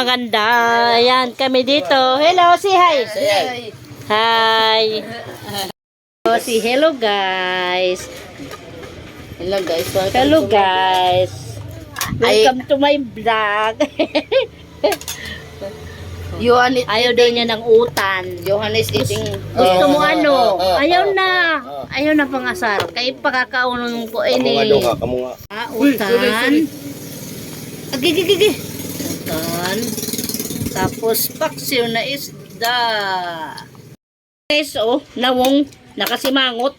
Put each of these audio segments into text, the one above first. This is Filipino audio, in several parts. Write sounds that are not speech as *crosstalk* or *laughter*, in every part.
Maganda. Ayan, kami dito. Hello, si hi. Hi. Oh, si hello guys. Hello guys. Hello guys. Welcome to my vlog. *laughs* Johan is, Ayaw daw niya ng utan. Johan is eating. Gusto mo Ah, ano? ah, ah, Ayaw ah, na. ah. Ayaw na pangasar. Kay pakakaunon ko Kamu nga ini. daw nga, kamu nga. Ah, Uy, utan. sorry, Utan. Tapos paksiw na isda. Guys, oh, nawong nakasimangot.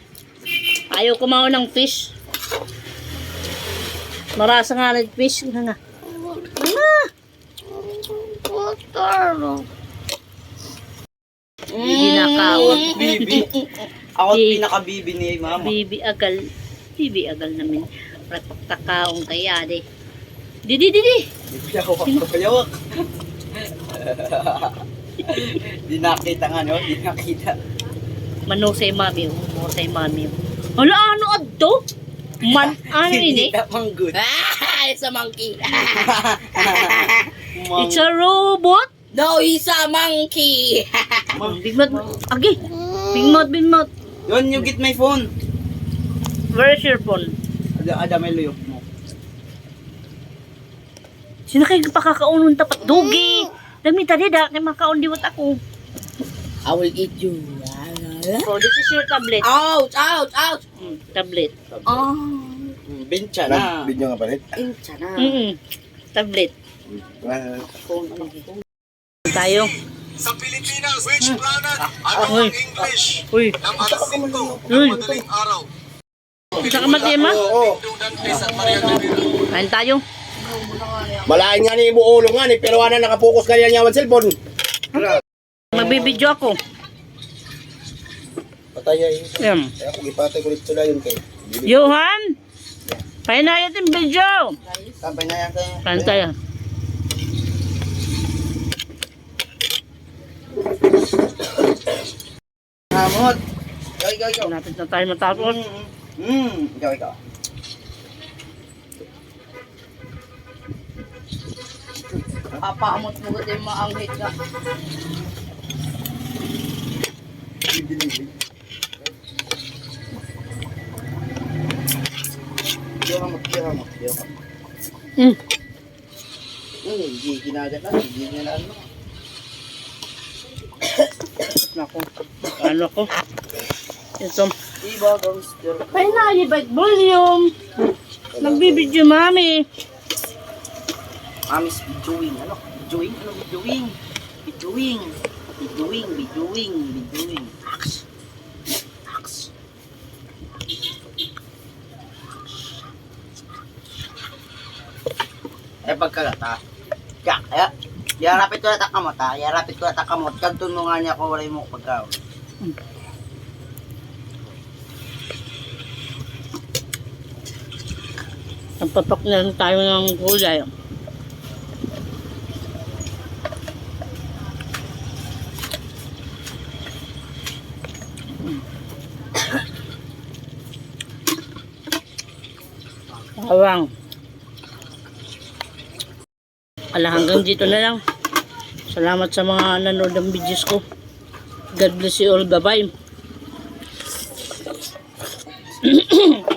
Ayaw kumaw ng fish. Marasa nga ng fish. Nga nga. Nga. Water. Hindi nakawag. *laughs* Bibi. Ako Di- pinaka-bibi ni mama. Bibi agal. Bibi agal namin. Pagtakaong kaya de. Di, di, di, di. Payawak ko, payawak. Di nakita nga no, di nakita. Manusay mami. Manusay mami. Hala, ano adto? Man, *laughs* ano ini? Hindi ka pang good. Ah, it's a monkey. *laughs* It's a robot. no, he's a monkey. *laughs* Big Mouth. Agi. Big Mouth, Big Mouth. Yon, you get my phone. Where is your phone? Ada, ada may luyok mo. Sino kayo pakakaunon tapat? Dugi. Dami tadi da. Kaya makaon diwat ako. I will eat you. Oh, this is your tablet. Ouch, ouch, ouch. Mm, tablet. Oh, Hmm, Bensya na. Video nga palit. incha na. Mm Tablet. Ah, Tayo. Sa Pilipinas, which planet? Ano ang English Uy. ng alas 5 ng madaling araw? Oo. Sa de Vera. Kain tayo. Malain nga ni ibuulong nga ni pero ana nakapokus kanya niya ang cellphone. Magbibidyo ako. Patay ay. Yan. Kaya kung ipatay ko dito sila yun kay. Johan! Pahinayat yung video. Sabay na yan tayo. Kain tayo. Hamot. Ikaw, ikaw, ikaw. Malapit na tayo matapos. Hmm, ikaw, ikaw. Papaamot mo ko din maanghit ka. Mm. Hmm, hindi ginagat na, hindi niya na ano. Nako. Ano ko? Ito. Diba, gangster? Pahinayat volume. Nagbibidyo mami. Mami's videoing. Ano? Videoing? Ano videoing? Videoing. Videoing, videoing, videoing. Ax. Ax. Eh, pagkagata. Ya, ya. Yarapit ko na takamot ha. Yarapit ko na takamot. Kagtun mo nga niya kung wala mo pagkaw. Nagpapak na tayo ng gulay. Awang. Ala hanggang dito na lang. Salamat sa mga nanood ng videos ko. God bless you all. Bye-bye. *clears throat*